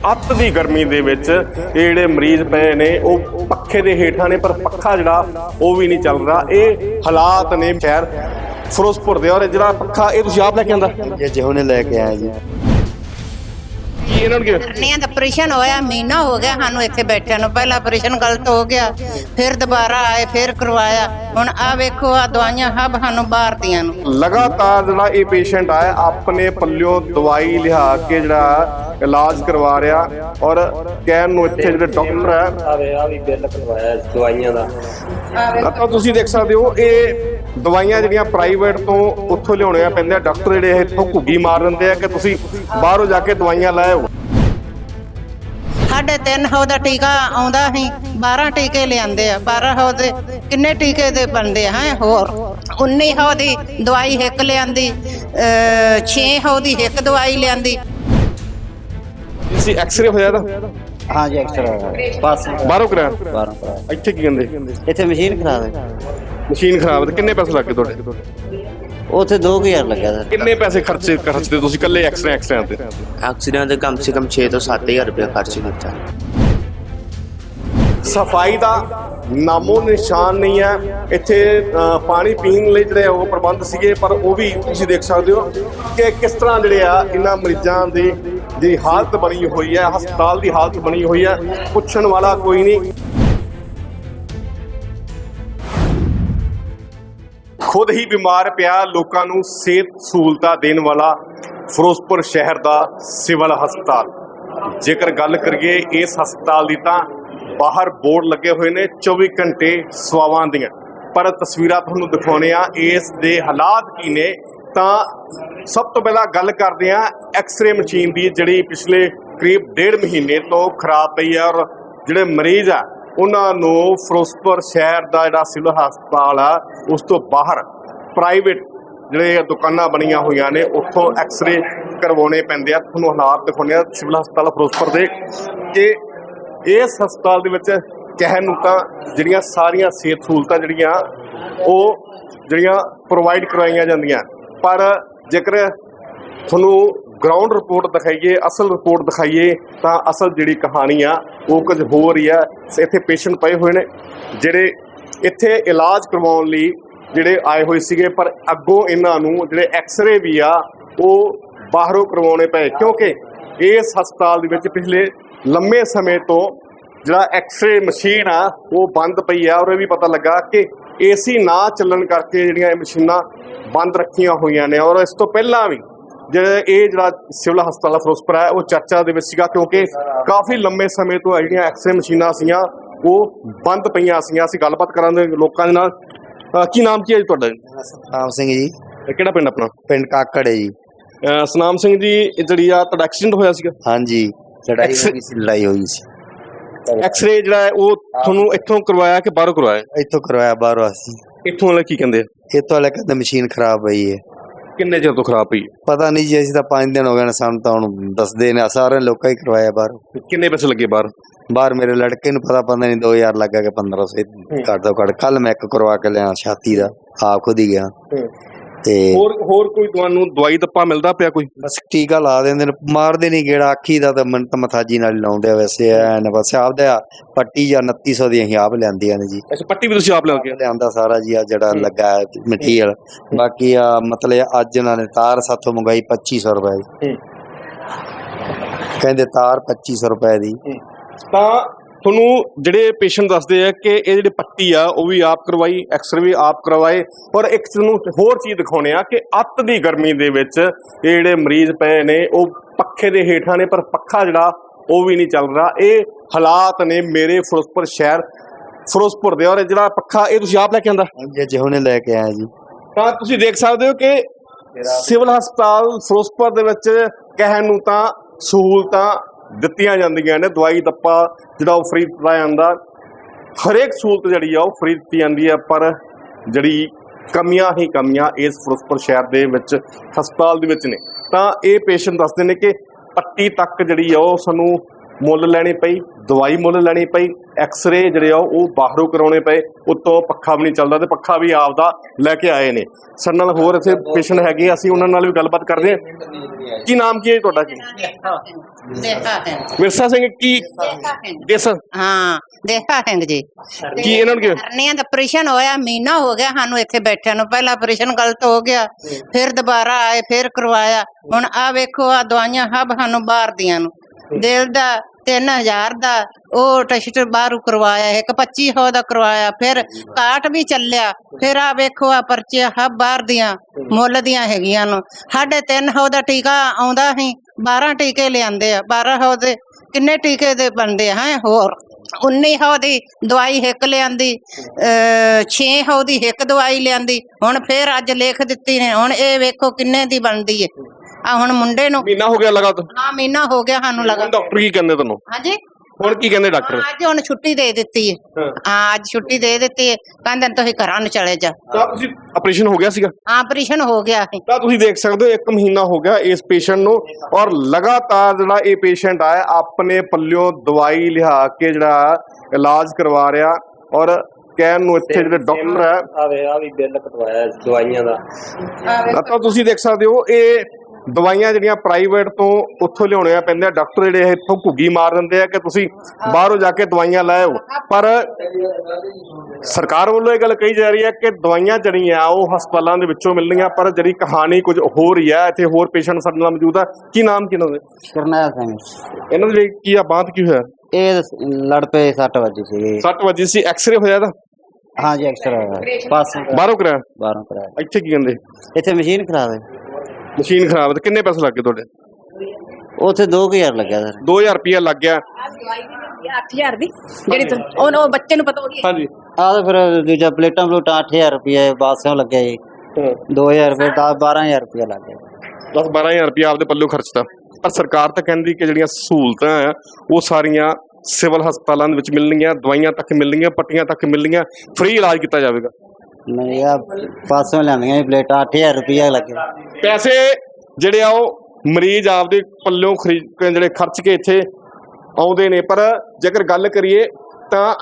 ਅੱਤ ਦੀ ਗਰਮੀ ਦੇ ਵਿੱਚ ਇਹ ਜਿਹੜੇ ਮਰੀਜ਼ ਪਏ ਨੇ ਉਹ ਪੱਖੇ ਦੇ ਹੇਠਾਂ ਨੇ ਪਰ ਪੱਖਾ ਜਿਹੜਾ ਉਹ ਵੀ ਨਹੀਂ ਚੱਲ ਰਿਹਾ। ਇਹ ਹਾਲਾਤ ਨੇ ਸ਼ਹਿਰ ਫਿਰੋਜ਼ਪੁਰ ਦੇ ਔਰ ਇਹ ਜਿਹੜਾ ਪੱਖਾ ਇਹ ਤੁਸੀਂ ਆਪ ਲੈ ਕੇ ਆਂਦਾ? ਇਹ ਜਿਹੋ ਨੇ ਲੈ ਕੇ ਆਇਆ ਜੀ। ਕੀ ਇਹਨਾਂ ਨੂੰ ਦਾ ਆਪਰੇਸ਼ਨ ਹੋਇਆ ਮਹੀਨਾ ਹੋ ਗਿਆ ਸਾਨੂੰ ਇੱਥੇ ਬੈਠਿਆਂ ਨੂੰ। ਪਹਿਲਾ ਆਪਰੇਸ਼ਨ ਗਲਤ ਹੋ ਗਿਆ ਫਿਰ ਦੁਬਾਰਾ ਆਏ ਫਿਰ ਕਰਵਾਇਆ। ਹੁਣ ਆ ਵੇਖੋ ਆ ਦਵਾਈਆਂ ਹਬ ਸਾਨੂੰ ਬਾਹਰ ਦੀਆਂ ਨੂੰ। ਲਗਾਤਾਰ ਜਿਹੜਾ ਇਹ ਪੇਸ਼ੈਂਟ ਆਇਆ ਆਪਣੇ ਪੱਲਿਓਂ ਦਵਾਈ ਲਿਆ ਕੇ ਜਿਹੜਾ ਇਲਾਜ ਕਰਵਾ ਰਿਹਾ ਔਰ ਕਹਿਣ ਨੂੰ ਇੱਥੇ ਜਿਹੜੇ ਡਾਕਟਰ ਹੈ ਆਵੇ ਆ ਵੀ ਬਿੱਲ ਕਰਵਾਇਆ ਦਵਾਈਆਂ ਦਾ। ਤਾਂ ਤੁਸੀਂ ਦੇਖ ਸਕਦੇ ਹੋ ਇਹ ਦਵਾਈਆਂ ਜਿਹੜੀਆਂ ਪ੍ਰਾਈਵੇਟ ਤੋਂ ਉੱਥੋਂ ਲਿਆਉਣੀਆਂ ਪੈਂਦੀਆਂ ਡਾਕਟਰ ਜਿਹੜੇ ਇਹ ਇੱਥੋਂ ਘੁੱਗੀ ਮਾਰ ਦਿੰਦੇ ਆ ਕਿ ਤੁਸੀਂ ਬਾਹਰੋਂ ਜਾ ਕੇ ਦਵਾਈਆਂ ਲੈ ਆਓ। ਸਾਡੇ 300 ਦਾ ਟੀਕਾ ਆਉਂਦਾ ਸੀ 12 ਟੀਕੇ ਲਿਆਂਦੇ ਆ 1200 ਦੇ ਕਿੰਨੇ ਟੀਕੇ ਦੇ ਬਣਦੇ ਆ ਹੈਂ ਹੋਰ। 1900 ਦੀ ਦਵਾਈ ਇੱਕ ਲਿਆਂਦੀ 600 ਦੀ ਇੱਕ ਦਵਾਈ ਲਿਆਂਦੀ। ਤੁਸੀਂ ਐਕਸ-ਰੇ ਹੋਇਆ ਹਾਂ ਜੀ ਐਕਸਟਰਾ ਬਸ। ਬਾਹਰੋਂ ਕਰਾਇਆ? 12 ਕਰਾ ਇੱਥੇ ਕੀ ਕਹਿੰਦੇ? ਇੱਥੇ ਮਸ਼ੀਨ ਖਰਾਬ ਹੈ। ਮਸ਼ੀਨ ਖਰਾਬ ਤੇ ਕਿੰਨੇ ਪੈਸੇ ਲੱਗੇ ਤੁਹਾਡੇ? ਉੱਥੇ 2000 ਲੱਗਿਆ ਸਰ। ਕਿੰਨੇ ਪੈਸੇ ਖਰਚੇ ਖਰਚਦੇ ਤੁਸੀਂ ਇਕੱਲੇ ਐਕਸ-ਰੇ ਐਕਸ-ਰੇ ਤੇ? ਐਕਸੀਡੈਂਟ ਦੇ ਕਮ ਸੇ ਕਮ 6 ਤੋਂ 7000 ਰੁਪਏ ਖਰਚ ਕੀਤਾ। ਸਫ਼ਾਈ ਦਾ ਨਾਮੋ ਨਿਸ਼ਾਨ ਨਹੀਂ ਹੈ। ਇੱਥੇ ਅ, ਪਾਣੀ ਪੀਣ ਲਈ ਜਿਹੜੇ ਉਹ ਪ੍ਰਬੰਧ ਸੀਗੇ ਪਰ ਉਹ ਵੀ ਤੁਸੀਂ ਦੇਖ ਸਕਦੇ ਹੋ ਕਿ ਕਿਸ ਤਰ੍ਹਾਂ ਜਿਹੜੇ ਆ ਇਹਨਾਂ ਮਰੀਜ਼ਾਂ ਦੀ ਦੀ ਹਾਲਤ ਬਣੀ ਹੋਈ ਹੈ, ਹਸਪਤਾਲ ਦੀ ਹਾਲਤ ਬਣੀ ਹੋਈ ਹੈ, ਪੁੱਛਣ ਵਾਲਾ ਕੋਈ ਨਹੀਂ। ਖੁਦ ਹੀ ਬਿਮਾਰ ਪਿਆ ਲੋਕਾਂ ਨੂੰ ਸਿਹਤ ਸਹੂਲਤਾਂ ਦੇਣ ਵਾਲਾ ਫਿਰੋਜ਼ਪੁਰ ਸ਼ਹਿਰ ਦਾ ਸਿਵਲ ਹਸਪਤਾਲ। ਜੇਕਰ ਗੱਲ ਕਰੀਏ ਇਸ ਹਸਪਤਾਲ ਦੀ ਤਾਂ ਬਾਹਰ ਬੋਰਡ ਲੱਗੇ ਹੋਏ ਨੇ 24 ਘੰਟੇ ਸਵਾਵਾਂ ਦੀਆਂ। ਪਰ ਤਸਵੀਰਾਂ ਤੁਹਾਨੂੰ ਦਿਖਾਉਣੇ ਆ ਇਸ ਦੇ ਹਾਲਾਤ ਕੀ ਨੇ। ਤਾਂ ਸਭ ਤੋਂ ਪਹਿਲਾਂ ਗੱਲ ਕਰਦੇ ਆ ਐਕਸ-ਰੇ ਮਸ਼ੀਨ ਦੀ ਜਿਹੜੀ ਪਿਛਲੇ ਕਰੀਬ ਡੇਢ ਮਹੀਨੇ ਤੋਂ ਖਰਾਬ ਪਈ ਹੈ ਔਰ ਜਿਹੜੇ ਮਰੀਜ਼ ਆ, ਉਹਨਾਂ ਨੂੰ ਫਿਰੋਜ਼ਪੁਰ ਸ਼ਹਿਰ ਦਾ ਜਿਹੜਾ ਸਿਵਲ ਹਸਪਤਾਲ ਆ, ਉਸ ਤੋਂ ਬਾਹਰ ਪ੍ਰਾਈਵੇਟ ਜਿਹੜੇ ਦੁਕਾਨਾਂ ਬਣੀਆਂ ਹੋਈਆਂ ਨੇ, ਉੱਥੋਂ ਐਕਸ-ਰੇ ਕਰਵਾਉਣੇ ਪੈਂਦੇ ਆ। ਤੁਹਾਨੂੰ ਹਾਲਾਤ ਦਿਖਾਉਂਦੇ ਆ ਸਿਵਲ ਹਸਪਤਾਲ ਫਿਰੋਜ਼ਪੁਰ ਦੇ ਕਿ ਇਸ ਹਸਪਤਾਲ ਦੇ ਵਿੱਚ ਕਹਿਣ ਨੂੰ ਤਾਂ ਜਿਹੜੀਆਂ ਸਾਰੀਆਂ ਸਿਹਤ ਸਹੂਲਤਾਂ ਜਿਹੜੀਆਂ, ਉਹ ਜਿਹੜੀਆਂ ਪ੍ਰੋਵਾਈਡ ਕਰਵਾਈਆਂ ਜਾਂਦੀਆਂ। ਪਰ ਜੇਕਰ ਤੁਹਾਨੂੰ ਗਰਾਊਂਡ ਰਿਪੋਰਟ ਦਿਖਾਈਏ, ਅਸਲ ਰਿਪੋਰਟ ਦਿਖਾਈਏ, ਤਾਂ ਅਸਲ ਜਿਹੜੀ ਕਹਾਣੀ ਆ, ਉਹ ਕੁਝ ਹੋਰ ਹੀ ਆ। ਇੱਥੇ ਪੇਸ਼ੈਂਟ ਪਏ ਹੋਏ ਨੇ, ਜਿਹੜੇ ਇੱਥੇ ਇਲਾਜ ਕਰਵਾਉਣ ਲਈ ਜਿਹੜੇ ਆਏ ਹੋਏ ਸੀਗੇ, ਪਰ ਅੱਗੋਂ ਇਹਨਾਂ ਨੂੰ ਜਿਹੜੇ ਐਕਸ-ਰੇ ਵੀ ਆ, ਉਹ ਬਾਹਰੋਂ ਕਰਵਾਉਣੇ ਪਏ। ਕਿਉਂਕਿ ਇਸ ਹਸਪਤਾਲ ਦੇ ਵਿੱਚ ਪਿਛਲੇ ਲੰਮੇ ਸਮੇਂ ਤੋਂ ਜਿਹੜਾ ਐਕਸ-ਰੇ ਮਸ਼ੀਨ ਆ, ਉਹ ਬੰਦ ਪਈ ਆ। ਔਰ ਇਹ ਵੀ ਪਤਾ ਲੱਗਾ ਕਿ ਏਸੀ ਨਾ ਚੱਲਣ ਕਰਕੇ ਜਿਹੜੀਆਂ ਇਹ ਮਸ਼ੀਨਾਂ ਬੰਦ ਰੱਖੀਆਂ ਹੋਈਆਂ ਨੇ। ਔਰ ਇਸ ਤੋਂ ਪਹਿਲਾਂ ਵੀ ਜਿਹੜੇ ਇਹ ਜਿਹੜਾ ਸਿਵਲ ਹਸਪਤਾਲ ਫਿਰੋਜ਼ਪੁਰ ਹੈ ਉਹ ਚਰਚਾ ਦੇ ਵਿੱਚ ਸੀਗਾ ਕਿਉਂਕਿ ਕਾਫੀ ਲੰਮੇ ਸਮੇਂ ਤੋਂ ਜਿਹੜੀਆਂ ਐਕਸ-ਰੇ ਮਸ਼ੀਨਾਂ ਸੀਆਂ ਉਹ ਬੰਦ ਪਈਆਂ ਸੀਆਂ। ਅਸੀਂ ਗੱਲਬਾਤ ਕਰਾਂਗੇ ਲੋਕਾਂ ਦੇ ਨਾਲ। ਕੀ ਨਾਮ ਕੀ ਹੈ ਜੀ ਤੁਹਾਡਾ ਰਾਮ ਸਿੰਘ ਜੀ। ਇਹ ਕਿਹੜਾ ਪਿੰਡ ਆਪਣਾ? ਪਿੰਡ ਕਾਕੜ ਹੈ ਜੀ। ਸਨਾਮ ਸਿੰਘ ਜੀ ਇਹ ਜਿਹੜੀ ਆ ਤੁਹਾਡਾ ਐਕਸੀਡੈਂਟ ਹੋਇਆ ਸੀਗਾ? ਹਾਂਜੀ ਲੜਾਈ ਹੋ X- ਗਈ ਸੀ ਲੜਾਈ ਹੋਈ ਸੀ। ਐਕਸ-ਰੇ ਜਿਹੜਾ ਹੈ ਉਹ ਤੁਹਾਨੂੰ ਇੱਥੋਂ ਕਰਵਾਇਆ ਕਿ ਬਾਹਰੋਂ ਕਰਵਾਇਆ? ਇੱਥੋਂ ਕਰਵਾਇਆ ਬਾਹਰੋਂ ਅਸੀਂ। ਇੱਥੋਂ ਵਾਲੇ ਕੀ ਕਹਿੰਦੇ ਆ? ਇੱਥੋਂ ਵਾਲੇ ਕਹਿੰਦੇ ਮਸ਼ੀਨ ਖਰਾਬ ਪਈ ਹੈ। ਕਿੰਨੇ ਚਿਰ ਤੋਂ ਖਰਾਬ ਪਈ? ਹੈ? ਪਤਾ ਨਹੀਂ ਜੀ ਅਸੀਂ ਤਾਂ 5 ਦਿਨ ਹੋ ਗਏ ਨੇ ਸਾਨੂੰ ਤਾਂ ਹੁਣ ਦੱਸਦੇ ਨੇ ਸਾਰੇ ਲੋਕਾਂ ਹੀ ਕਰਵਾਇਆ ਬਾਹਰ। ਕਿੰਨੇ ਪੈਸੇ ਲੱਗੇ ਬਾਹਰ? ਬਾਹਰ ਮੇਰੇ ਲੜਕੇ ਨੂੰ ਪਤਾ ਪਤਾ ਨਹੀਂ 2000 ਲੱਗਾ ਕਿ 1500 ਘੱਟ ਤੋਂ ਘੱਟ ਕੱਲ ਮੈਂ ਇੱਕ ਕਰਵਾ ਕੇ ਲਿਆ ਛਾਤੀ ਦਾ ਆਪ ਖੁਦ ਹੀ ਗਿਆ। ਤੇ ਹੋਰ ਹੋਰ ਕੋਈ ਤੁਹਾਨੂੰ ਦਵਾਈ ਦੱਪਾ ਮਿਲਦਾ ਪਿਆ ਕੋਈ? ਬਸ ਟੀਕਾ ਲਾ ਦਿੰਦੇ ਨੇ। ਮਾਰਦੇ ਨਹੀਂ ਗੇੜਾ ਅੱਖੀ ਦਾ ਤਾਂ ਮਨ ਮਥਾਜੀ ਨਾਲ ਹੀ ਲਾਉਂਦੇ ਆ ਵੈਸੇ ਐਨ ਬਸ ਆਪਦਾ ਪੱਟੀ ਜਾਂ 2900 ਦੀ ਅਸੀਂ ਆਪ ਲੈਂਦੀਆਂ ਨੇ ਜੀ। ਅੱਛਾ ਪੱਟੀ ਵੀ ਤੁਸੀਂ ਆਪ ਲਿਆ ਕੇ ਲਿਆਂਦਾ ਸਾਰਾ ਜੀ ਆ ਜਿਹੜਾ ਲੱਗਾ ਮਟੀਰੀਅਲ। ਬਾਕੀ ਆ ਮਤਲਬ ਅੱਜ ਉਹਨਾਂ ਨੇ ਤਾਰ ਸਾਥੋਂ ਮੰਗਾਈ 2500 ਰੁਪਏ ਦੀ। ਕਹਿੰਦੇ ਤਾਰ 2500 ਰੁਪਏ ਦੀ। ਤਾਂ ਤੁਹਾਨੂੰ ਜਿਹੜੇ ਪੇਸ਼ੈਂਟ ਦੱਸਦੇ ਆ ਕਿ ਇਹ ਜਿਹੜੀ ਪੱਟੀ ਆ ਉਹ ਵੀ ਆਪ ਕਰਵਾਈ ਐਕਸਰੇ ਵੀ ਆਪ ਕਰਵਾਏ ਪਰ ਇੱਕ ਤੁਹਾਨੂੰ ਹੋਰ ਚੀਜ਼ ਦਿਖਾਉਣੇ ਆ ਕਿ ਅੱਤ ਦੀ ਗਰਮੀ ਦੇ ਵਿੱਚ ਇਹ ਜਿਹੜੇ ਮਰੀਜ਼ ਪਏ ਨੇ ਉਹ ਪੱਖੇ ਦੇ ਹੇਠਾਂ ਨੇ ਪਰ ਪੱਖਾ ਜਿਹੜਾ ਉਹ ਵੀ ਨਹੀਂ ਚੱਲ ਰਿਹਾ। ਇਹ ਹਾਲਾਤ ਨੇ ਮੇਰੇ ਫਿਰੋਜ਼ਪੁਰ ਸ਼ਹਿਰ ਫਿਰੋਜ਼ਪੁਰ ਦੇ ਔਰ ਜਿਹੜਾ ਪੱਖਾ ਇਹ ਤੁਸੀਂ ਆਪ ਲੈ ਕੇ ਆਂਦਾ? ਜੇ ਜਿਹੋ ਨੇ ਲੈ ਕੇ ਆਇਆ ਜੀ। ਤਾਂ ਤੁਸੀਂ ਦੇਖ ਸਕਦੇ ਹੋ ਕਿ ਸਿਵਲ ਹਸਪਤਾਲ ਫਿਰੋਜ਼ਪੁਰ ਦੇ ਵਿੱਚ ਕਹਿਣ ਨੂੰ ਤਾਂ ਸਹੂਲਤਾਂ ਦਿੱਤੀਆਂ ਜਾਂਦੀਆਂ ਨੇ, ਦਵਾਈ ਦੱਪਾ ਜਿਹੜਾ ਉਹ ਫ੍ਰੀ ਦਿੱਤਾ ਜਾਂਦਾ। ਹਰੇਕ ਸਹੂਲਤ ਜਿਹੜੀ ਆ ਉਹ ਫ੍ਰੀ ਦਿੱਤੀ ਜਾਂਦੀ ਹੈ ਪਰ ਜਿਹੜੀ ਕਮੀਆਂ ਹੀ ਕਮੀਆਂ ਇਸ ਫਿਰੋਜ਼ਪੁਰ ਸ਼ਹਿਰ ਦੇ ਵਿੱਚ, ਹਸਪਤਾਲ ਦੇ ਵਿੱਚ ਨੇ। ਤਾਂ ਇਹ ਪੇਸ਼ੈਂਟ ਦੱਸਦੇ ਨੇ ਕਿ ਪੱਟੀ ਤੱਕ ਜਿਹੜੀ ਆ ਉਹ ਸਾਨੂੰ ਮੁੱਲ ਲੈਣੀ ਪਈ ਦਵਾਈ ਮੁੱਲ ਲੈਣੀ ਪਈ ਐਕਸ-ਰੇ ਜਿਹੜੇ ਆ ਉਹ ਬਾਹਰੋਂ ਕਰਾਉਣੇ ਪਏ ਉੱਤੋਂ ਪੱਖਾ ਵੀ ਨਹੀਂ ਚੱਲਦਾ ਤੇ ਪੱਖਾ ਵੀ ਆਪਦਾ ਲੈ ਕੇ ਆਏ ਨੇ। ਸਾਡੇ ਨਾਲ ਹੋਰ ਇੱਥੇ ਪੇਸ਼ੈਂਟ ਹੈਗੇ ਅਸੀਂ ਉਹਨਾਂ ਨਾਲ ਵੀ ਗੱਲਬਾਤ ਕਰਦੇ ਹਾਂ। ਕੀ ਨਾਮ ਕੀ ਹੈ ਤੁਹਾਡਾ? ਕੀ ਵਿਰਸਾ ਸਿੰਘ ਕੀ? ਦੇਖਾ ਹੈ ਦੇਖਾ ਸਿੰਘ ਜੀ। ਕੀ ਇਹਨਾਂ ਨੂੰ ਕੀ ਹਰਨੀਆਂ ਦਾ ਆਪਰੇਸ਼ਨ ਹੋਇਆ ਮਹੀਨਾ ਹੋ ਗਿਆ ਸਾਨੂੰ ਇੱਥੇ ਬੈਠਿਆਂ ਨੂੰ। ਪਹਿਲਾ ਆਪਰੇਸ਼ਨ ਗਲਤ ਹੋ ਗਿਆ ਫਿਰ ਦੁਬਾਰਾ ਆਏ ਫਿਰ ਕਰਵਾਇਆ। ਹੁਣ ਆ ਵੇਖੋ ਆ ਦਵਾਈਆਂ ਹਬ ਸਾਨੂੰ ਬਾਹਰ ਦੀਆਂ ਨੂੰ। ਦਿਲ ਦਾ 3000 ਦਾ, ਉਹ ਟੈਸਟ ਬਾਹਰੋਂ ਕਰਵਾਇਆ, ਇੱਕ 2500 ਦਾ ਕਰਵਾਇਆ, ਫਿਰ ਕਾਟ ਵੀ ਚੱਲਿਆ, ਫਿਰ ਆ ਵੇਖੋ ਆ ਪਰਚੇ ਹਬ ਬਾਹਰ ਦੀਆਂ, ਮੁੱਲ ਦੀਆਂ ਹੈਗੀਆਂ ਨੂੰ। ਸਾਢੇ 300 ਦਾ ਟੀਕਾ ਆਉਂਦਾ ਸੀ 12 ਟੀਕੇ ਲਿਆਂਦੇ ਆ 1200 ਦੇ, ਕਿੰਨੇ ਟੀਕੇ ਦੇ ਬਣਦੇ ਆ, ਹੈਂ, ਹੋਰ। 1900 ਦੀ ਦਵਾਈ ਇੱਕ ਲਿਆਂਦੀ 600 ਦੀ ਇੱਕ ਦਵਾਈ ਲਿਆਂਦੀ, ਹੁਣ ਫੇਰ ਅੱਜ ਲਿਖ ਦਿੱਤੀ ਨੇ, ਹੁਣ ਇਹ ਵੇਖੋ ਕਿੰਨੇ ਦੀ ਬਣਦੀ ਹੈ ਆ ਹੁਣ ਮੁੰਡੇ ਨੂੰ ਮਹੀਨਾ ਹੋ ਗਿਆ ਲਗਾਤਾਰ? ਹਾਂ ਮਹੀਨਾ ਹੋ ਗਿਆ ਸਾਨੂੰ ਲਗਾ ਹੁਣ ਡਾਕਟਰ ਕੀ ਕਹਿੰਦੇ ਤੁਹਾਨੂੰ ਹਾਂਜੀ? ਹੁਣ ਕੀ ਕਹਿੰਦੇ ਡਾਕਟਰ? ਅੱਜ ਹੁਣ ਛੁੱਟੀ ਦੇ ਦਿੱਤੀ ਏ ਹਾਂ। ਅੱਜ ਛੁੱਟੀ ਦੇ ਦਿੱਤੀ ਏ ਕਹਿੰਦੇ ਤੁਸੀਂ ਘਰਾਂ ਨੂੰ ਚਲੇ ਜਾ ਤਾਂ ਤੁਸੀਂ ਆਪਰੇਸ਼ਨ ਹੋ ਗਿਆ ਸੀਗਾ? ਆਪਰੇਸ਼ਨ ਹੋ ਗਿਆ ਸੀ। ਤਾਂ ਤੁਸੀਂ ਦੇਖ ਸਕਦੇ ਹੋ ਇੱਕ ਮਹੀਨਾ ਹੋ ਗਿਆ ਇਸ ਪੇਸ਼ੈਂਟ ਨੂੰ ਔਰ ਲਗਾਤਾਰ ਜਿਹੜਾ ਇਹ ਪੇਸ਼ੈਂਟ ਆ ਆਪਣੇ ਪੱਲਿਓਂ ਦਵਾਈ ਲਿਆ ਕੇ ਜਿਹੜਾ ਇਲਾਜ ਕਰਵਾ ਰਿਹਾ ਔਰ ਕਹਿਣ ਨੂੰ ਇੱਥੇ ਜਿਹੜੇ ਡਾਕਟਰ ਹੈ ਆਵੇ ਆ ਵੀ ਬਿੱਲ ਕਟਵਾਇਆ ਦਵਾਈਆਂ ਦਾ। ਤਾਂ ਤੁਸੀਂ ਦੇਖ ਸਕਦੇ ਹੋ ਇਹ ਦਵਾਈਆਂ ਜਿਹੜੀਆਂ ਪ੍ਰਾਈਵੇਟ ਤੋਂ ਉੱਥੋਂ ਲਿਆਉਣੀਆਂ ਪੈਂਦੀਆਂ ਡਾਕਟਰ ਜਿਹੜੇ ਇਹ ਇੱਥੋਂ ਘੁੱਗੀ ਮਾਰ ਦਿੰਦੇ ਆ ਕਿ ਤੁਸੀਂ ਬਾਹਰੋਂ ਜਾ ਕੇ ਦਵਾਈਆਂ ਲੈ ਆਓ। ਪਰ ਸਰਕਾਰ ਵੱਲੋਂ ਇਹ ਗੱਲ ਕਹੀ ਜਾ ਰਹੀ ਹੈ ਕਿ ਦਵਾਈਆਂ ਜਿਹੜੀਆਂ ਉਹ ਹਸਪਤਾਲਾਂ ਦੇ ਵਿੱਚੋਂ ਮਿਲਣੀਆਂ ਪਰ ਜਿਹੜੀ ਕਹਾਣੀ ਕੁਝ ਹੋਰ ਹੀ ਹੈ ਇੱਥੇ ਹੋਰ ਪੇਸ਼ੈਂਟ ਸਾਡੇ ਨਾਲ ਮੌਜੂਦ ਹੈ ਕੀ ਨਾਮ ਕੀ ਇਹਨਾਂ ਦੇ? ਕਰਨੈਲ ਸਿੰਘ। ਇਹਨਾਂ ਦੇ ਕੀ ਆ ਬਾਤ ਕੀ ਹੋਇਆ? ਇਹ ਲੜ ਪਏ 60 ਵਜੇ ਸੀ। 60 ਵਜੇ ਸੀ ਐਕਸ-ਰੇ ਹੋਇਆ ਇਹਦਾ? ਹਾਂ ਜੀ ਐਕਸਟਰਾ ਪਾਸ ਬਾਹਰੋਂ ਕਰਾਇਆ? ਬਾਹਰੋਂ ਕਰਾਇਆ। ਇੱਥੇ ਕੀ ਕਹਿੰਦੇ? ਇੱਥੇ ਮਸ਼ੀਨ ਖਰਾ ਦੇ ਮਸ਼ੀਨ ਖਰਾਬ ਤੇ ਕਿੰਨੇ ਪੈਸੇ ਲੱਗੇ ਤੁਹਾਡੇ? ਉੱਥੇ 2000 ਲੱਗਿਆ ਸਰ। 2000 ਰੁਪਇਆ ਲੱਗ ਗਿਆ। 8000 ਦੀ ਜਿਹੜੀ ਤੁ- ਉਹ ਉਹ ਬੱਚੇ ਨੂੰ ਪਤਾ ਉਹਦੀ ਹਾਂਜੀ। ਆਹ ਤੇ ਫਿਰ ਦੂਜਾ ਪਲੇਟਾਂ ਪਲੂਟਾਂ 8000 ਰੁਪਏ ਬਾਸਿਓਂ ਲੱਗਿਆ ਜੀ। 2000 ਫਿਰ 10 12000 ਰੁਪਏ ਲੱਗ ਗਿਆ। 10 12000 ਰੁਪਏ ਆਪਦੇ ਪੱਲੋਂ ਖਰਚਤਾ। ਪਰ ਸਰਕਾਰ ਤਾਂ ਕਹਿੰਦੀ ਕਿ ਜਿਹੜੀਆਂ ਸਹੂਲਤਾਂ ਆ ਉਹ ਸਾਰੀਆਂ ਸਿਵਲ ਹਸਪਤਾਲਾਂ ਦੇ ਵਿੱਚ ਮਿਲਣਗੀਆਂ ਦਵਾਈਆਂ ਤੱਕ ਮਿਲਣਗੀਆਂ ਪੱਟੀਆਂ ਤੱਕ ਮਿਲਣਗੀਆਂ ਫ੍ਰੀ ਇਲਾਜ ਕੀਤਾ ਜਾਵੇਗਾ। ਨਹੀਂ ਆ ਪਾਸੋਂ ਲਿਆਂਦੀਆਂ ਜੀ ਪਲੇਟਾਂ 8000 ਰੁਪਏ ਲੱਗੇ। ਪੈਸੇ ਜਿਹੜੇ ਆ ਉਹ ਮਰੀਜ਼ ਆਪਦੇ ਪੱਲੋਂ ਖਰੀਦ ਕੇ ਜਿਹੜੇ ਖਰਚ ਕੇ ਇੱਥੇ ਆਉਂਦੇ ਨੇ, ਪਰ ਜੇਕਰ ਗੱਲ ਕਰੀਏ ਤਾਂ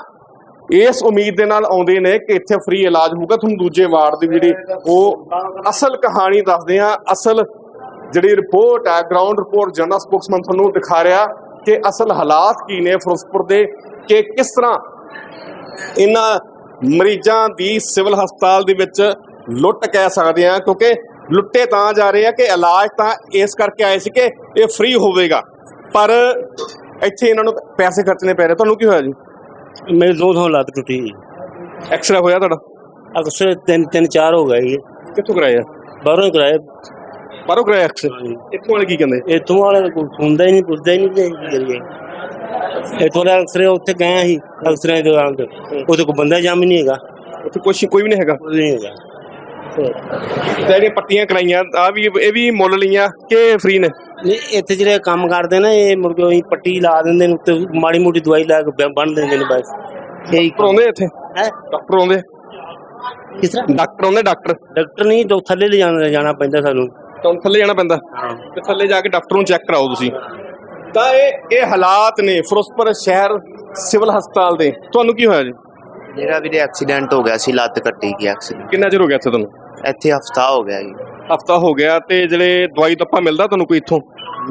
ਇਸ ਉਮੀਦ ਦੇ ਨਾਲ ਆਉਂਦੇ ਨੇ ਕਿ ਇੱਥੇ ਫ੍ਰੀ ਇਲਾਜ ਹੋਊਗਾ। ਤੁਹਾਨੂੰ ਦੂਜੇ ਵਾਰਡ ਦੀ ਜਿਹੜੀ ਉਹ ਅਸਲ ਕਹਾਣੀ ਦੱਸਦੇ ਆ ਅਸਲ ਜਿਹੜੀ ਰਿਪੋਰਟ ਆ ਗਰਾਊਂਡ ਰਿਪੋਰਟ ਜਨਰਲ ਸਪੋਕਸਮੈਨ ਤੁਹਾਨੂੰ ਦਿਖਾ ਰਿਹਾ ਕਿ ਅਸਲ ਹਾਲਾਤ ਕੀ ਨੇ ਫਿਰੋਜ਼ਪੁਰ ਦੇ, ਕਿ ਕਿਸ ਤਰ੍ਹਾਂ ਇਹਨਾਂ ਮਰੀਜ਼ਾਂ ਦੀ ਸਿਵਲ ਹਸਪਤਾਲ ਦੇ ਵਿੱਚ ਲੁੱਟ ਕਹਿ ਸਕਦੇ ਆ ਕਿਉਂਕਿ ਲੁੱਟੇ ਤਾਂ ਜਾ ਰਹੇ ਆ ਕਿ ਇਲਾਜ ਤਾਂ ਇਸ ਕਰਕੇ ਆਏ ਸੀ ਕਿ ਇਹ ਫ੍ਰੀ ਹੋਵੇਗਾ। ਪਰ ਇੱਥੇ ਇਹਨਾਂ ਨੂੰ ਪੈਸੇ ਖਰਚਣੇ ਪੈ ਰਹੇ। ਤੁਹਾਨੂੰ ਕੀ ਹੋਇਆ ਜੀ? ਮੇਰੇ ਦੋ ਥਾਂ ਲੱਤ ਟੁੱਟੀ ਐਕਸਰੇ ਹੋਇਆ ਤੁਹਾਡਾ? ਅਕਸਰ ਤਿੰਨ ਤਿੰਨ ਚਾਰ ਹੋ ਗਏ ਕਿੱਥੋਂ ਕਰਾਇਆ ਬਾਹਰੋਂ ਕਰਾਇਆ ਬਾਹਰੋਂ ਕਰਾਇਆ ਐਕਸਰੇ ਇੱਥੋਂ ਵਾਲੇ ਕੀ ਕਹਿੰਦੇ? ਇੱਥੋਂ ਵਾਲੇ ਕੋਈ ਸੁਣਦਾ ਹੀ ਨਹੀਂ ਪੁੱਛਦਾ ਹੀ ਨਹੀਂ ਕਿ ਕੀ ਕਰੀਏ। ਇਥੋਂ ਦਾ ਅਕਸਰ ਉੱਥੇ ਗਏ ਸੀ ਅਕਸਰਾਂ ਦੀ ਤੇ ਉੱਥੇ ਕੋਈ ਬੰਦਾ ਜੰਮ ਨਹੀਂ ਹੈਗਾ। ਉੱਥੇ ਕੁਛ ਕੋਈ ਵੀ ਨਹੀਂ ਹੈਗਾ? ਕੋਈ ਨਹੀਂ ਹੈਗਾ। ਤੇ ਜਿਹੜੀਆਂ ਪੱਟੀਆਂ ਕਰਾਈਆਂ ਆ ਵੀ ਇਹ ਵੀ ਮੁੱਲ ਲਈਆਂ ਕਿ ਫ੍ਰੀ ਨੇ? ਨਹੀਂ ਇੱਥੇ ਜਿਹੜੇ ਕੰਮ ਕਰਦੇ ਨਾ ਇਹ ਮੁਰਗੇ ਉਹੀ ਪੱਟੀ ਲਾ ਦਿੰਦੇ ਨੇ ਉੱਤੇ ਮਾੜੀ ਮੋਟੀ ਦਵਾਈ ਲਾ ਕੇ ਬ- ਬੰਨ ਦਿੰਦੇ ਨੇ ਬਸ। ਇਹੀ ਆਉਂਦੇ ਇੱਥੇ? ਹੈ? ਡਾਕਟਰ ਆਉਂਦੇ? ਕਿਸ ਤਰ੍ਹਾਂ? ਡਾਕਟਰ ਆਉਂਦੇ ਡਾਕਟਰ? ਡਾਕਟਰ ਨਹੀਂ ਤੋਂ ਥੱਲੇ ਲੈ ਜਾਣਾ ਪੈਂਦਾ ਸਾਨੂੰ। ਤੁਹਾਨੂੰ ਥੱਲੇ ਜਾਣਾ ਪੈਂਦਾ? ਤੇ ਥੱਲੇ ਜਾ ਕੇ ਡਾਕਟਰ ਨੂੰ ਚੈੱਕ ਕਰਾਓ ਤੁਸੀਂ। ਤਾਂ ਇਹ ਇਹ ਹਾਲਾਤ ਨੇ ਫਿਰੋਜ਼ਪੁਰ ਸ਼ਹਿਰ ਸਿਵਲ ਹਸਪਤਾਲ ਦੇ। ਤੁਹਾਨੂੰ ਕੀ ਹੋਇਆ ਜੀ? ਮੇਰਾ ਵੀ ਐਕਸੀਡੈਂਟ ਹੋ ਗਿਆ ਸੀ ਲੱਤ ਕੱਟੀ ਗਈ ਐਕਸੀਡੈਂਟ ਕਿੰਨਾ ਚਿਰ ਹੋ ਗਿਆ ਇੱਥੇ ਤੁਹਾਨੂੰ? ਇੱਥੇ ਹਫਤਾ ਹੋ ਗਿਆ ਜੀ। ਹਫਤਾ ਹੋ ਗਿਆ ਤੇ ਜਿਹੜੇ ਦਵਾਈ ਦੱਪਾ ਮਿਲਦਾ ਤੁਹਾਨੂੰ ਕੋਈ ਇੱਥੋਂ?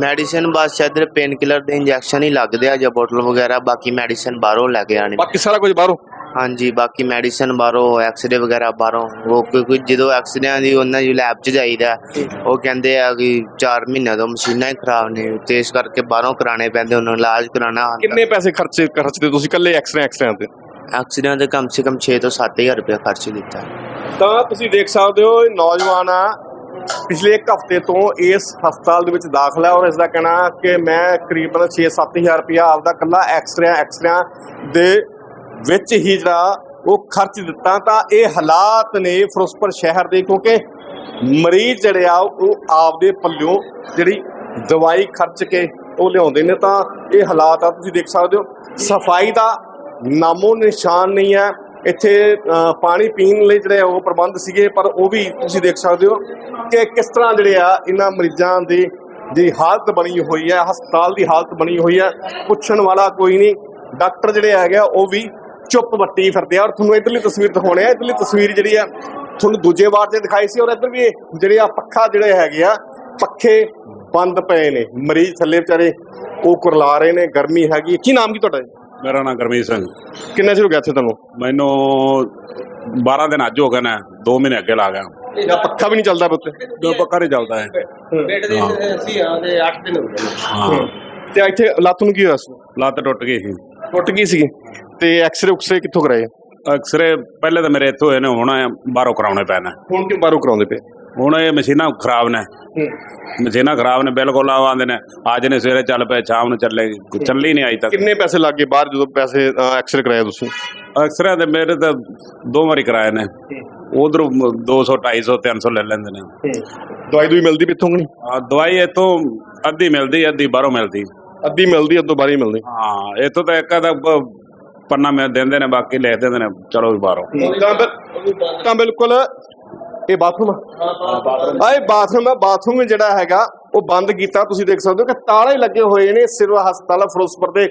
ਮੈਡੀਸਿਨ ਬਸ ਇੱਧਰ ਪੇਨ ਕਿਲਰ ਦੇ ਇੰਜੈਕਸ਼ਨ ਹੀ ਲੱਗਦੇ ਆ ਜਾਂ ਬੋਟਲ ਵਗੈਰਾ ਬਾਕੀ ਮੈਡੀਸਿਨ ਬਾਹਰੋਂ ਲੈ ਕੇ ਆਣੀ ਬਾਕੀ ਸਾਰਾ ਕੁਝ ਬਾਹਰੋਂ? ਹਾਂਜੀ ਬਾਕੀ ਮੈਡੀਸਿਨ ਬਾਹਰੋਂ ਐਕਸਰੇ ਵਗੈਰਾ ਬਾਹਰੋਂ ਉਹ ਕਿਉਂਕਿ ਜਦੋਂ ਐਕਸੀਡੈਂਟ ਦੀ ਉਹਨਾਂ ਦੀ ਲੈਬ 'ਚ ਜਾਈਦਾ ਉਹ ਕਹਿੰਦੇ ਆ ਕਿ 4 ਮਹੀਨਿਆਂ ਤੋਂ ਮਸ਼ੀਨਾਂ ਹੀ ਖਰਾਬ ਨੇ ਤੇ ਇਸ ਕਰਕੇ ਬਾਹਰੋਂ ਕਰਾਣੇ ਪੈਂਦੇ ਉਹਨਾਂ ਨੂੰ ਇਲਾਜ ਕਰਾਣਾ ਕਿੰਨੇ ਪੈਸੇ ਖਰਚੇ ਖਰਚਦੇ ਤੁਸੀਂ ਇਕੱਲੇ ਐਕਸਰੇ ਐਕਸਰਿਆਂ ਤੇ? ਐਕਸੀਡੈਂਟ ਦੇ ਕਮ ਸੇ ਕਮ 6 ਤੋਂ 7000 ਰੁਪਏ ਖਰਚ ਕੀਤਾ। ਤਾਂ ਤੁਸੀਂ ਦੇਖ ਸਕਦੇ ਹੋ ਇਹ ਨੌਜਵਾਨ ਆ ਪਿਛਲੇ ਇੱਕ ਹਫ਼ਤੇ ਤੋਂ ਇਸ ਹਸਪਤਾਲ ਦੇ ਵਿੱਚ ਦਾਖਲ ਹੈ ਔਰ ਇਸ ਦਾ ਕਹਿਣਾ ਕਿ ਮੈਂ ਕਰੀਬਨ 6-7000 ਰੁਪਇਆ ਆਪਦਾ ਕੱਲਾ ਐਕਸਰਿਆਂ ਐਕਸਰਿਆਂ ਦੇ ਵਿੱਚ ਹੀ ਜਿਹੜਾ ਉਹ ਖਰਚ ਦਿੱਤਾ, ਤਾਂ ਇਹ ਹਾਲਾਤ ਨੇ ਫਿਰੋਜ਼ਪੁਰ ਸ਼ਹਿਰ ਦੇ, ਕਿਉਂਕਿ ਮਰੀਜ਼ ਜਿਹੜੇ ਆ, ਉਹ ਆਪਦੇ ਪੱਲਿਓਂ ਜਿਹੜੀ ਦਵਾਈ ਖਰਚ ਕੇ ਉਹ ਲਿਆਉਂਦੇ ਨੇ, ਤਾਂ ਇਹ ਹਾਲਾਤ ਆ, ਤੁਸੀਂ ਦੇਖ ਸਕਦੇ ਹੋ। ਸਫ਼ਾਈ ਦਾ ਨਾਮੋ ਨਿਸ਼ਾਨ ਨਹੀਂ ਹੈ। ਇੱਥੇ ਪਾਣੀ ਪੀਣ ਲਈ ਜਿਹੜੇ ਆ ਉਹ ਪ੍ਰਬੰਧ ਸੀਗੇ, ਪਰ ਉਹ ਵੀ ਤੁਸੀਂ ਦੇਖ ਸਕਦੇ ਹੋ ਕਿ ਕਿਸ ਤਰ੍ਹਾਂ ਜਿਹੜੇ ਆ, ਇਹਨਾਂ ਮਰੀਜ਼ਾਂ ਦੀ ਜਿਹੜੀ ਹਾਲਤ ਬਣੀ ਹੋਈ ਹੈ, ਹਸਪਤਾਲ ਦੀ ਹਾਲਤ ਬਣੀ ਹੋਈ ਹੈ। ਪੁੱਛਣ ਵਾਲਾ ਕੋਈ ਨਹੀਂ, ਡਾਕਟਰ ਜਿਹੜੇ ਹੈਗੇ ਆ, ਉਹ ਵੀ ਚੁੱਪ ਵੱਟੀ ਫਿਰਦੇ ਆ। ਔਰ ਤੁਹਾਨੂੰ ਇਧਰਲੀ ਤਸਵੀਰ ਦਿਖਾਉਣੇ ਆ। ਇਧਰਲੀ ਤਸਵੀਰ ਜਿਹੜੀ ਆ ਤੁਹਾਨੂੰ ਦੂਜੇ ਵਾਰ 'ਚ ਦਿਖਾਈ ਸੀ। ਔਰ ਇੱਧਰ ਵੀ ਇਹ ਜਿਹੜੇ ਆ ਪੱਖਾ ਜਿਹੜੇ ਹੈਗੇ ਆ ਪੱਖੇ ਬੰਦ ਪਏ ਨੇ। ਮਰੀਜ਼ ਥੱਲੇ ਵਿਚਾਰੇ ਉਹ ਕੁਰਲਾ ਰਹੇ ਨੇ ਗਰਮੀ ਹੈਗੀ। ਕੀ ਨਾਮ ਕੀ ਤੁਹਾਡਾ? ਮੇਰਾ ਨਾਮ ਗਰਮੀਤ ਸਿੰਘ। ਕਿੰਨੇ ਚਿਰ ਹੋ ਗਿਆ ਇੱਥੇ ਤੁਹਾਨੂੰ? ਮੈਨੂੰ 12 ਦਿਨ ਅੱਜ ਹੋ ਗਏ ਨੇ। 2 ਮਹੀਨੇ ਅੱਗੇ ਲਾ ਗਿਆ। ਜਾਂ ਪੱਖਾ ਵੀ ਨਹੀਂ ਚੱਲਦਾ ਪੁੱਤ ਜੋ ਪੱਕਾ ਨਹੀਂ ਚੱਲਦਾ ਹੈ। ਬੇਟ ਦੇ ਅਸੀਂ ਆਦੇ 8 ਦਿਨ ਹੋ ਗਏ। ਹਾਂ। ਤੇ ਇੱਥੇ ਲੱਤ ਨੂੰ ਕੀ ਹੋਇਆ ਸੀ? ਲੱਤ ਟੁੱਟ ਗਈ ਸੀ। ਟੁੱਟ ਗਈ ਸੀ ਤੇ ਐਕਸਰੇ ਉਕਸਰੇ ਕਿੱਥੋਂ ਕਰਾਏ? ਅਕਸਰੇ ਪਹਿਲੇ ਤਾਂ ਮੇਰੇ ਇੱਥੋਂ ਹੋਏ ਨੇ ਹੁਣ ਬਾਹਰੋਂ ਕਰਾਉਣੇ ਪੈਣੇ ਹੁਣ ਕਿਉਂ ਬਾਹਰੋਂ ਕਰਾਉਂਦੇ ਪਏ? ਹੁਣ ਇਹ ਮਸ਼ੀਨਾਂ ਖਰਾਬ ਨੇ। ਮਸ਼ੀਨਾਂ ਖਰਾਬ ਨੇ ਬਿਲਕੁਲ ਆਵਾਂਦੇ ਨੇ। ਅੱਜ ਨੇ ਸਵੇਰੇ ਚੱਲ ਪਏ ਸ਼ਾਮ ਨੂੰ ਚੱਲੇਗੀ ਚੱਲੀ ਨਹੀਂ ਅਜੇ ਤੱਕ। ਕਿੰਨੇ ਪੈਸੇ ਲੱਗੇ ਬਾਹਰ ਜਦੋਂ ਪੈਸੇ ਐਕਸਰੇ ਕਰਾਇਆ ਤੁਸੀਂ? ਅਕਸਰੇ ਤੇ ਮੇਰੇ ਤਾਂ ਦੋ ਵਾਰੀ ਕਰਾਏ ਨੇ। ਉਧਰ 200 250 300 ਲੈ ਲੈਂਦੇ ਨੇ। ਦਵਾਈ ਦੂਈ ਮਿਲਦੀ ਪਿੱਥੋਂ ਨਹੀਂ? ਆਹ, ਦਵਾਈ ਇੱਥੋਂ ਅੱਧੀ ਮਿਲਦੀ ਅੱਧੀ ਬਾਹਰੋਂ ਮਿਲਦੀ। ਅੱਧੀ ਮਿਲਦੀ ਅੱਧੋਂ ਬਾਹਰ ਹੀ ਮਿਲਦੀ। ਹਾਂ ਇੱਥੋਂ ਤਾਂ ਇੱਕ ਦਾ ਪੰਨਾ ਮੈਂ ਦਿੰਦੇ ਨੇ, ਬਾਕੀ ਲਿਖ ਦਿੰਦੇ ਨੇ, ਚਲੋ ਵੀ ਬਾਹਰੋਂ। ਤਾਂ ਬਿਲ- ਤਾਂ ਬਿਲਕੁਲ ਇਹ ਬਾਥਰੂਮ ਆ। ਇਹ ਬਾਥਰੂਮ ਹੈ ਬਾਥਰੂਮ ਜਿਹੜਾ ਹੈਗਾ, ਉਹ ਬੰਦ ਕੀਤਾ। ਤੁਸੀਂ ਦੇਖ ਸਕਦੇ ਹੋ ਕਿ ਤਾਲੇ ਲੱਗੇ ਹੋਏ ਨੇ ਸਿਰਵਾ ਹਸਪਤਾਲ ਫਿਰੋਜ਼ਪੁਰ ਦੇ।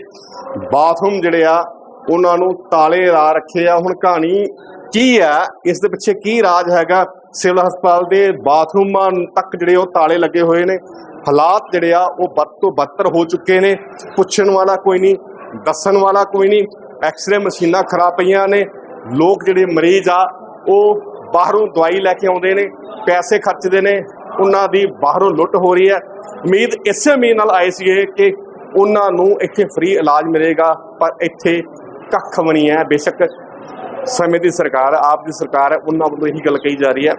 ਬਾਥਰੂਮ ਜਿਹੜੇ ਆ, ਉਹਨਾਂ ਨੂੰ ਤਾਲੇ ਲਾ ਰੱਖੇ ਆ। ਹੁਣ ਕਹਾਣੀ ਕੀ ਹੈ? ਇਸ ਦੇ ਪਿੱਛੇ ਕੀ ਰਾਜ ਹੈਗਾ? ਸਿਵਲ ਹਸਪਤਾਲ ਦੇ ਬਾਥਰੂਮਾਂ ਤੱਕ ਜਿਹੜੇ ਉਹ ਤਾਲੇ ਲੱਗੇ ਹੋਏ ਨੇ। ਹਾਲਾਤ ਜਿਹੜੇ ਆ, ਉਹ ਵੱਧ ਤੋਂ ਬਦਤਰ ਹੋ ਚੁੱਕੇ ਨੇ। ਪੁੱਛਣ ਵਾਲਾ ਕੋਈ ਨਹੀਂ, ਦੱਸਣ ਵਾਲਾ ਕੋਈ ਨਹੀਂ। ਐਕਸ-ਰੇ ਮਸ਼ੀਨਾਂ ਖਰਾਬ ਪਈਆਂ ਨੇ। ਲੋਕ ਜਿਹੜੇ ਮਰੀਜ਼ ਆ, ਉਹ ਬਾਹਰੋਂ ਦਵਾਈ ਲੈ ਕੇ ਆਉਂਦੇ ਨੇ, ਪੈਸੇ ਖਰਚਦੇ ਨੇ, ਉਹਨਾਂ ਦੀ ਬਾਹਰੋਂ ਲੁੱਟ ਹੋ ਰਹੀ ਹੈ। ਉਮੀਦ ਇਸੇ ਉਮੀਦ ਨਾਲ ਆਏ ਸੀਗੇ ਕਿ ਉਹਨਾਂ ਨੂੰ ਇੱਥੇ ਫ੍ਰੀ ਇਲਾਜ ਮਿਲੇਗਾ, ਪਰ ਇੱਥੇ ਕੱਖ ਵੀ ਨਹੀਂ ਹੈ। ਬੇਸ਼ੱਕ ਸਮੇਂ ਦੀ ਸਰਕਾਰ, ਆਪ ਦੀ ਸਰਕਾਰ ਹੈ ਉਹਨਾਂ ਵੱਲੋਂ ਇਹੀ ਗੱਲ ਕਹੀ ਜਾ ਰਹੀ ਹੈ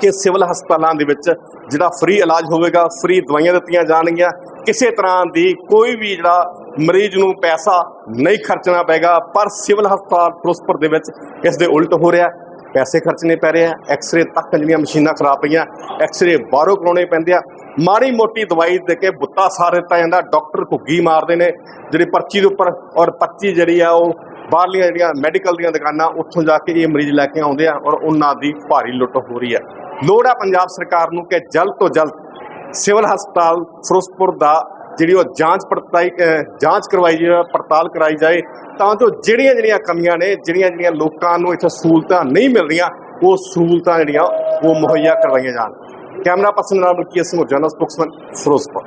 ਕਿ ਸਿਵਲ ਹਸਪਤਾਲਾਂ ਦੇ ਵਿੱਚ ਜਿਹੜਾ ਫ੍ਰੀ ਇਲਾਜ ਹੋਵੇਗਾ, ਫ੍ਰੀ ਦਵਾਈਆਂ ਦਿੱਤੀਆਂ ਜਾਣਗੀਆਂ। ਕਿਸੇ ਤਰ੍ਹਾਂ ਦੀ ਕੋਈ ਵੀ ਜਿਹੜਾ ਮਰੀਜ਼ ਨੂੰ ਪੈਸਾ ਨਹੀਂ ਖਰਚਣਾ ਪਏਗਾ, ਪਰ ਸਿਵਲ ਹਸਪਤਾਲ ਫਿਰੋਜ਼ਪੁਰ ਦੇ ਵਿੱਚ ਇਸ ਦੇ ਉਲਟ ਹੋ ਰਿਹਾ ਪੈਸੇ ਖਰਚਣੇ ਪੈ ਰਹੇ ਆ ਐਕਸ-ਰੇ ਤੱਕ ਜਿਹੜੀਆਂ ਮਸ਼ੀਨਾਂ ਖਰਾਬ ਪਈਆਂ ਐਕਸ-ਰੇ ਬਾਹਰੋਂ ਕਰਾਉਣੇ ਪੈਂਦੇ ਆ। ਮਾੜੀ ਮੋਟੀ ਦਵਾਈ ਦੇ ਕੇ ਬੁੱਤਾ ਸਾਰ ਦਿੱਤਾ ਜਾਂਦਾ, ਡਾਕਟਰ ਘੁੱਗੀ ਮਾਰਦੇ ਨੇ, ਜਿਹੜੀ ਪਰਚੀ ਦੇ ਉੱਪਰ, ਔਰ ਪਰਚੀ ਜਿਹੜੀ ਆ, ਉਹ ਬਾਹਰਲੀਆਂ ਜਿਹੜੀਆਂ ਮੈਡੀਕਲ ਦੀਆਂ ਦੁਕਾਨਾਂ, ਉੱਥੋਂ ਜਾ ਕੇ ਇਹ ਮਰੀਜ਼ ਲੈ ਕੇ ਆਉਂਦੇ ਆ, ਔਰ ਉਹਨਾਂ ਦੀ ਭਾਰੀ ਲੁੱਟ ਹੋ ਰਹੀ ਹੈ। ਲੋੜ ਆ ਪੰਜਾਬ ਸਰਕਾਰ ਨੂੰ ਕਿ ਜਲਦ ਤੋਂ ਜਲਦ ਸਿਵਲ ਹਸਪਤਾਲ ਫਿਰੋਜ਼ਪੁਰ ਦਾ ਜਿਹੜੀ ਉਹ ਜਾਂਚ ਪੜਤਾਈ ਜਾਂਚ ਕਰਵਾਈ ਜਾਏ ਪੜਤਾਲ ਕਰਾਈ ਜਾਏ, ਤਾਂ ਜੋ ਜਿਹੜੀਆਂ ਜਿਹੜੀਆਂ ਕਮੀਆਂ ਨੇ, ਜਿਹੜੀਆਂ ਜਿਹੜੀਆਂ ਲੋਕਾਂ ਨੂੰ ਇੱਥੇ ਸਹੂਲਤਾਂ ਨਹੀਂ ਮਿਲ ਰਹੀਆਂ ਉਹ ਸਹੂਲਤਾਂ ਜਿਹੜੀਆਂ ਉਹ ਮੁਹੱਈਆ ਕਰਵਾਈਆਂ ਜਾਣ। ਕੈਮਰਾ ਪਰਸਨ ਨਾਲ ਬਲਕੀ ਸਿੰਘ ਜਨਰਲ ਸਪੋਕਸਮੈਨ ਫਿਰੋਜ਼ਪੁਰ।